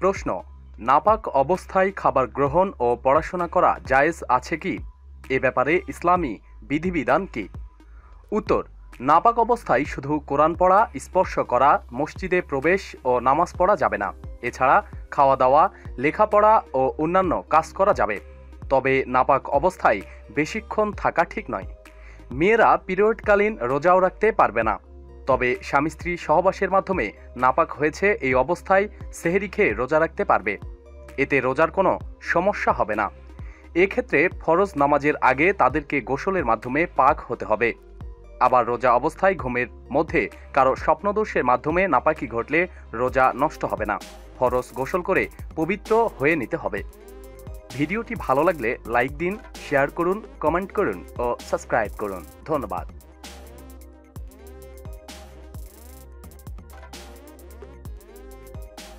প্রশ্ন, নাপাক অবস্থায় খাবার গ্রহণ ও পড়াশোনা করা জায়েজ আছে কি? এ ব্যাপারে ইসলামী বিধিবিধান কি? উত্তর, নাপাক অবস্থায় শুধু কোরআন পড়া, স্পর্শ করা, মসজিদে প্রবেশ ও নামাজ পড়া যাবে না। এছাড়া খাওয়া দাওয়া লেখাপড়া ও অন্যান্য কাজ করা যাবে। তবে নাপাক অবস্থায় বেশিক্ষণ থাকা ঠিক নয়। মেয়েরা পিরিয়ডকালীন রোজাও রাখতে পারবে না। তবে স্বামী স্ত্রী সহবাসের মাধ্যমে নাপাক হয়েছে এই অবস্থায় সেহেরি খেয়ে রোজা রাখতে পারবে। এতে রোজার কোনো সমস্যা হবে না। এক্ষেত্রে ফরজ নামাজের আগে তাদেরকে গোসলের মাধ্যমে পাক হতে হবে। আবার রোজা অবস্থায় ঘুমের মধ্যে কারও স্বপ্নদোষের মাধ্যমে নাপাকি ঘটলে রোজা নষ্ট হবে না। ফরজ গোসল করে পবিত্র হয়ে নিতে হবে। ভিডিওটি ভালো লাগলে লাইক দিন, শেয়ার করুন, কমেন্ট করুন ও সাবস্ক্রাইব করুন। ধন্যবাদ।